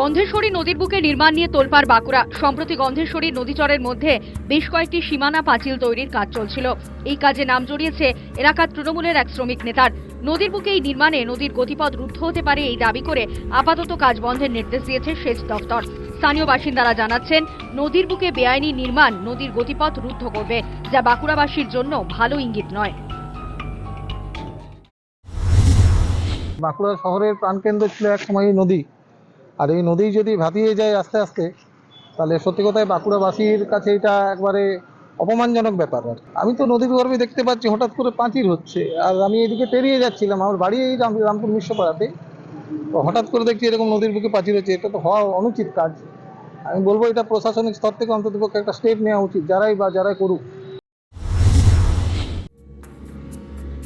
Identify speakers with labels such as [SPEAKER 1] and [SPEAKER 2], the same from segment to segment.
[SPEAKER 1] গন্ধেশ্বরী নদীর বুকে নির্মাণ নিয়ে তোলপাড় বাঁকুড়া। সম্প্রতি গন্ধেশ্বরী নদীচরের মধ্যে বেশ কয়েকটি সীমানা পাঁচিল তৈরির কাজ চলছিল। এই কাজে নাম জড়িয়েছে এলাকার তৃণমূলের এক শ্রমিক নেতার। নদীর বুকে এই নির্মাণে নদীর গতিপথ রুদ্ধ হতে পারে এই দাবি করে আপাতত কাজ বন্ধের নির্দেশ দিয়েছে সেচ দফতর স্থানীয় বাসিন্দারা জানাচ্ছেন, নদীর বুকে বেআইনি নির্মাণ নদীর গতিপথ রুদ্ধ করবে, যা বাঁকুড়াবাসীর জন্য ভালো ইঙ্গিত নয়।
[SPEAKER 2] বাঁকুড়া শহরের প্রাণকেন্দ্র ছিল এক সময় নদী। আর এই নদী যদি ভাতিয়ে যায় আস্তে আস্তে, তাহলে সত্যি কথায় বাঁকুড়াবাসীর কাছে এটা একবারে অপমানজনক ব্যাপার আর আমি তো নদীর গর্ভে দেখতে পাচ্ছি, হঠাৎ করে পাঁচির হচ্ছে, আর আমি এদিকে পেরিয়ে যাচ্ছিলাম, আমার বাড়ি এই রাম- রামপুর মিশ্রপাড়াতে। তো হঠাৎ করে দেখছি এরকম নদীর বুকে পাঁচির হচ্ছে, এটা তো হওয়া অনুচিত কাজ। আমি বলব এটা প্রশাসনিক স্তর থেকে অন্ততপক্ষে একটা স্টেপ নেওয়া উচিত, যারাই বা যারাই করুক।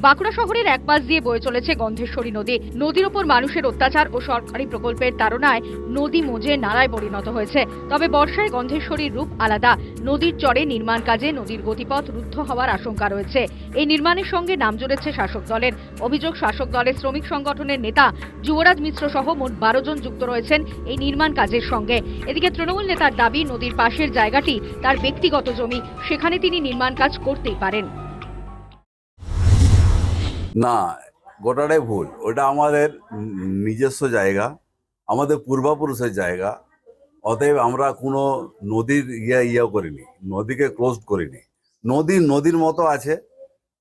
[SPEAKER 1] বাঁকুড়া শহরের এক পাশ দিয়ে বয়ে চলেছে গন্ধেশ্বরী নদী। নদীর ওপর মানুষের অত্যাচার ও সরকারি প্রকল্পের তাড়নায় নদী মজে নালায় পরিণত হয়েছে। তবে বর্ষায় গন্ধেশ্বরীর রূপ আলাদা। নদীর চরে নির্মাণ কাজে নদীর গতিপথ রুদ্ধ হওয়ার আশঙ্কা রয়েছে। এই নির্মাণের সঙ্গে নাম জড়েছে শাসক দলের। অভিযোগ, শাসক দলের শ্রমিক সংগঠনের নেতা যুবরাজ মিশ্র সহ মোট বারো জন যুক্ত রয়েছেন এই নির্মাণ কাজের সঙ্গে। এদিকে তৃণমূল নেতার দাবি, নদীর পাশের জায়গাটি তার ব্যক্তিগত জমি। সেখানে তিনি নির্মাণ কাজ করতেই পারেন।
[SPEAKER 3] না, গোটাটাই ভুল। ওটা আমাদের নিজস্ব জায়গা, আমাদের পূর্বপুরুষের জায়গা। অতএব আমরা কোনো নদীর ইয়া ইয়া করিনি, নদীকে ক্লোজ করিনি। নদী, নদীর মতো আছে।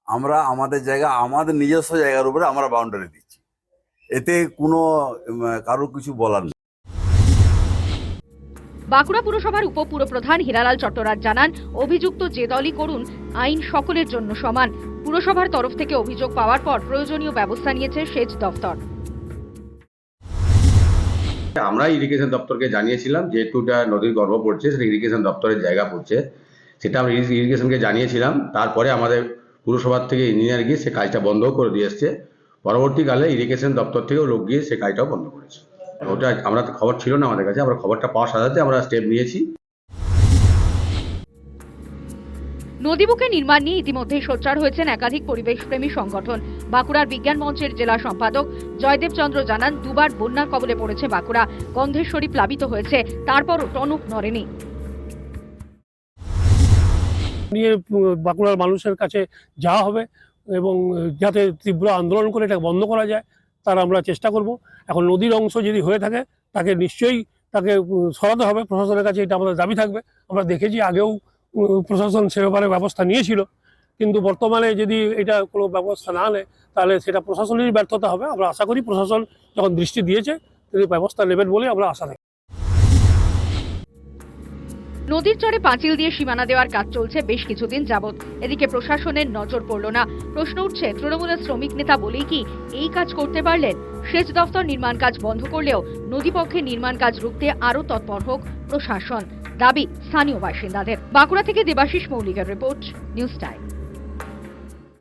[SPEAKER 3] আমরা আমাদের জায়গা, আমাদের নিজস্ব জায়গার উপরে আমরা বাউন্ডারি দিচ্ছি। এতে কোনো কারোর কিছু বলার নেই।
[SPEAKER 1] বাঁকুড়া পুরসভার উপপুরপ্রধান হীরালাল চট্টরাজ জানান, অভিযুক্ত যে দলই করুন, আইন সকলের জন্য সমান। পুরসভার তরফ থেকে অভিযোগ পাওয়ার পর প্রয়োজনীয় ব্যবস্থা নিয়েছে সেচ দফতর
[SPEAKER 4] আমরা ইরিগেশন দপ্তরকে জানিয়েছিলাম যেহেতু এটা নদীর গর্ভ পড়ছে, সেটা ইরিগেশন দপ্তরের জায়গা পড়ছে। সেটা আমরা ইরিগেশনকে জানিয়েছিলাম। তারপরে আমাদের পুরসভার থেকে ইঞ্জিনিয়ার গিয়ে সে কাজটা বন্ধও করে দিয়ে এসছে। পরবর্তীকালে ইরিগেশন দপ্তর থেকেও লোক গিয়ে সে কাজটাও বন্ধ করেছে। ওটা আমরা খবর ছিল না আমাদের কাছে, আমরা খবরটা পাওয়ার সাথে আমরা স্টেপ নিয়েছি।
[SPEAKER 1] নদীবুকে নির্মাণ নিয়ে ইতিমধ্যেই সোচ্চার হয়েছেন একাধিক পরিবেশ পরিবেশপ্রেমী সংগঠন। বাঁকুড়ার বিজ্ঞান মঞ্চের জেলা সম্পাদক জয়দেব চন্দ্র জানান, দুবার বন্যার কবলে পড়েছে বাঁকুড়া। গন্ধেশ্বরী প্লাবিত হয়েছে। তারপরও টনক নড়েনি।
[SPEAKER 5] নিয়ে বাঁকুড়ার মানুষের কাছে যাওয়া হবে এবং যাতে তীব্র আন্দোলন করে এটা বন্ধ করা যায়, তার আমরা চেষ্টা করব। এখন নদীর অংশ যদি হয়ে থাকে, তাকে নিশ্চয়ই তাকে সরাতে হবে। প্রশাসনের কাছে এটা আমাদের দাবি থাকবে। আমরা দেখেছি আগেও প্রশাসন সে ব্যাপারে ব্যবস্থা নিয়েছিল। কিন্তু বর্তমানে যদি এটা কোনো ব্যবস্থা না নেয়, তাহলে সেটা প্রশাসনেরই ব্যর্থতা হবে। আমরা আশা করি প্রশাসন যখন দৃষ্টি দিয়েছে, তিনি ব্যবস্থা নেবেন বলে আমরা আশা রাখি।
[SPEAKER 1] নদীর চরে পাঁচিল দিয়ে সীমানা দেওয়ার কাজ চলছে বেশ কিছুদিন যাবৎ। এদিকে প্রশাসনের নজর পড়ল না। প্রশ্ন উঠছে, তৃণমূলের শ্রমিক নেতা বলেই কি এই কাজ করতে পারলেন? সেচ দফতর নির্মাণ কাজ বন্ধ করলেও নদীপক্ষে নির্মাণ কাজ রুখতে আরও তৎপর হোক প্রশাসন। দাবি স্থানীয় বাসিন্দাদের। বাঁকুড়া থেকে দেবাশিস মৌলিকের রিপোর্ট নিউজ টাইম।